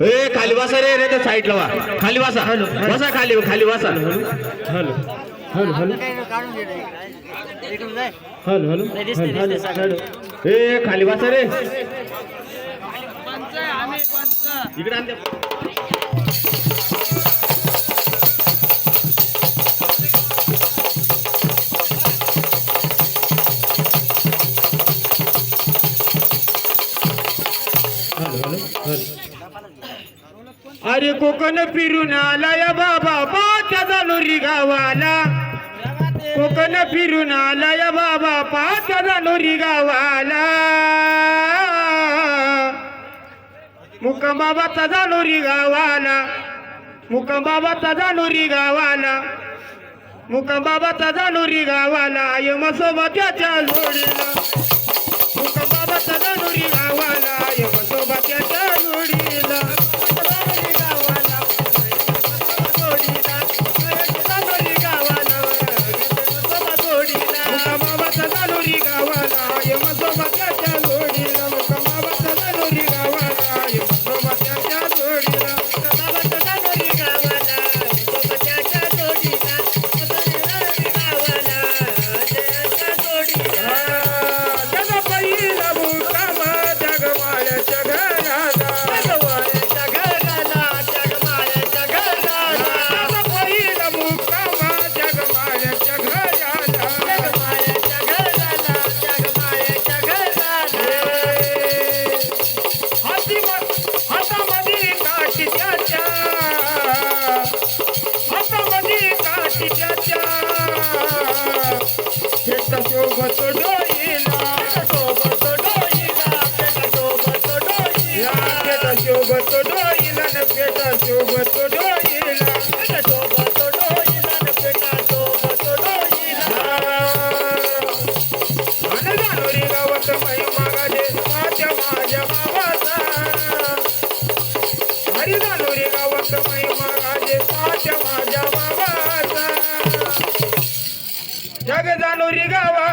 बसा रे रे साईडला वा. खाली वासा बसा खाली खाली वासा hello. Hello hello. Hello hello ए खाली वासा रे. इकडे. Hello hello hello. अरे कोकण फिरून आला या बाबा पाच्या जालोरी गावाला. कोकण फिरून आला या बाबा पाच्या जालोरी गावाला. मुकंबाबाचा जालोरी गावाला. मुकंबाबाचा जालोरी गावाला. मुकंबाबाचा जालोरी गावाला. आय मसोबत्याच्या जोडीला. मुकंबाबाचा जालोरी गावाला. जग सोबत डोईला गावा.